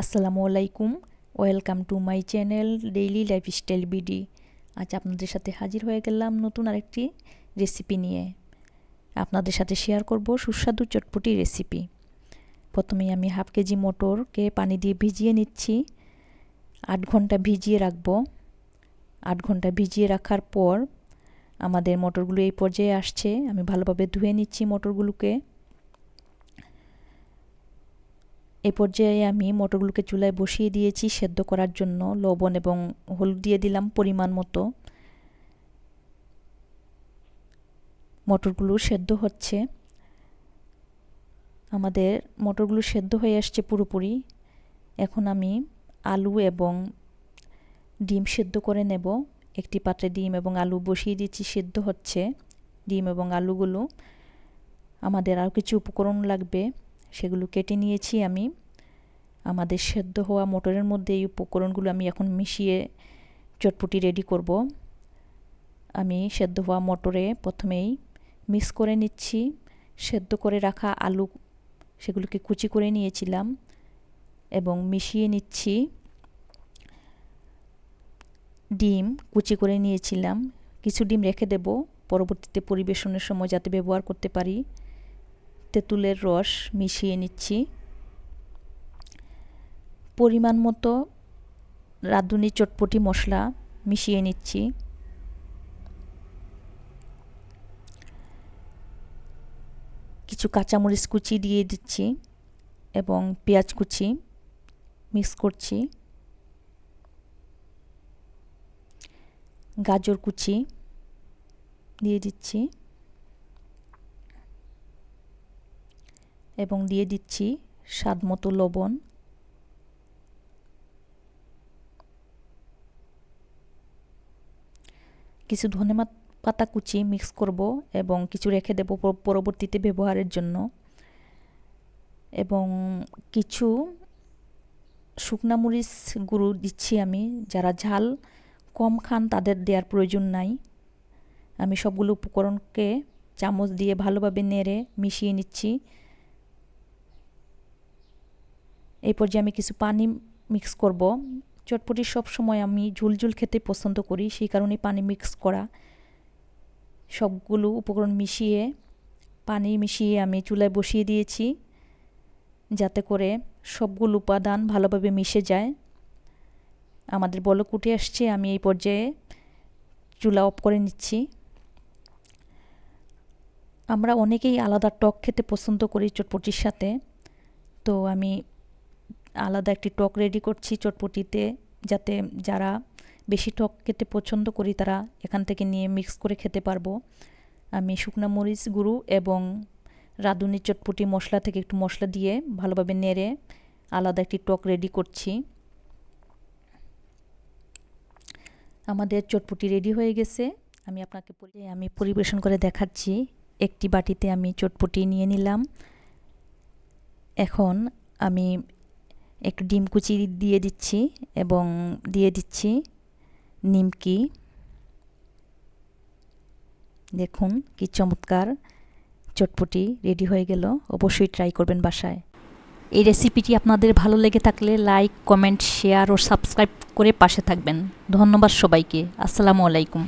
আসসালামু আলাইকুম। Welcome to my channel daily lifestyle BD আজ আপনাদের সাথে হাজির হয়ে গেলাম নতুন আরেকটি রেসিপি নিয়ে। আপনাদের সাথে শেয়ার করব সুস্বাদু চটপটি রেসিপি প্রথমেই আমি হাফ কেজি মটরকে পানি দিয়ে ভিজিয়ে নিচ্ছি। আট ঘণ্টা ভিজিয়ে রাখব। আট ঘণ্টা ভিজিয়ে রাখার পর আমাদের মটরগুলো এই পর্যায়ে আসছে। আমি ভালোভাবে ধুয়ে নিচ্ছি মটরগুলোকে। এ পর্যায়ে আমি মটরগুলোকে চুলায় বসিয়ে দিয়েছি সেদ্ধ করার জন্য লবণ এবং হলুদ দিয়ে দিলাম পরিমাণ মতো। মটরগুলো সেদ্ধ হচ্ছে। আমাদের মটরগুলো সেদ্ধ হয়ে আসছে পুরোপুরি। এখন আমি আলু এবং ডিম সেদ্ধ করে নেব। একটি পাত্রে ডিম এবং আলু বসিয়ে দিচ্ছি সেদ্ধ হচ্ছে। ডিম এবং আলুগুলো। আমাদের আর কিছু উপকরণ লাগবে। সেগুলো কেটে নিয়েছি আমি। আমাদের সেদ্ধ হওয়া মোটরের মধ্যে এই উপকরণগুলো আমি এখন মিশিয়ে চটপটি রেডি করব। আমি সেদ্ধ হওয়া মটরে প্রথমেই মিক্স করে নিচ্ছি। সেদ্ধ করে রাখা আলু সেগুলোকে কুচি করে নিয়েছিলাম এবং মিশিয়ে নিচ্ছি। ডিম কুচি করে নিয়েছিলাম। কিছু ডিম রেখে দেব। পরবর্তীতে পরিবেশনের সময় যাতে ব্যবহার করতে পারি। তেঁতুলের রস মিশিয়ে নিচ্ছি। পরিমাণ মতো রাঁধুনি চটপটি মশলা মিশিয়ে নিচ্ছি। কিছু কাঁচামরিচ কুচি দিয়ে দিচ্ছি এবং পেঁয়াজ কুচি মিক্স করছি। গাজর কুচি দিয়ে দিচ্ছি। এবং দিয়ে দিচ্ছি স্বাদ মতো লবণ। কিছু ধনে পাতা কুচি মিক্স করব এবং কিছু রেখে দেব পরবর্তীতে ব্যবহারের জন্য। এবং কিছু শুকনা মরিচ গুঁড়ো দিচ্ছি আমি। যারা ঝাল কম খান তাদের দেওয়ার প্রয়োজন নাই। আমি সবগুলো উপকরণকে চামচ দিয়ে ভালোভাবে নেড়ে মিশিয়ে নিচ্ছি। এই পর্যায়ে আমি কিছু পানি মিক্স করব। চটপটি সময় আমি ঝুলঝুল খেতে পছন্দ করি, সেই কারণে পানি মিক্স করা। সবগুলো উপকরণ মিশিয়ে, পানি মিশিয়ে আমি চুলায় বসিয়ে দিয়েছি, যাতে করে সবগুলো উপাদান ভালোভাবে মিশে যায়। আমাদের বল কুটে আসছে, আমি এই পর্যায়ে চুলা অফ করে নিচ্ছি। আমরা অনেকেই আলাদা টক খেতে পছন্দ করি চটপটির সাথে। তো আমি আলাদা একটি টক রেডি করছি চটপটিতে, যাতে যারা বেশি টক খেতে পছন্দ করি তারা এখান থেকে নিয়ে মিক্স করে খেতে পারব। আমি শুকনা মরিচ গুঁড়ো এবং রাঁধুনি চটপটি মশলা থেকে একটু মশলা দিয়ে ভালোভাবে নেড়ে আলাদা একটি টক রেডি করছি। আমাদের চটপটি রেডি হয়ে গেছে। আমি আপনাকে আমি পরিবেশন করে দেখাচ্ছি। একটি বাটিতে আমি চটপটি নিয়ে নিলাম। এখন আমি একটু ডিম কুচি দিয়ে দিচ্ছি এবং দিয়ে দিচ্ছি নিমকি। দেখুন কি চমৎকার, চটপটি রেডি হয়ে গেল, অবশ্যই ট্রাই করবেন বাসায়। এই রেসিপিটি আপনাদের ভালো লেগে থাকলে লাইক কমেন্ট শেয়ার ও সাবস্ক্রাইব করে পাশে থাকবেন। ধন্যবাদ সবাইকে। আসসালামু আলাইকুম।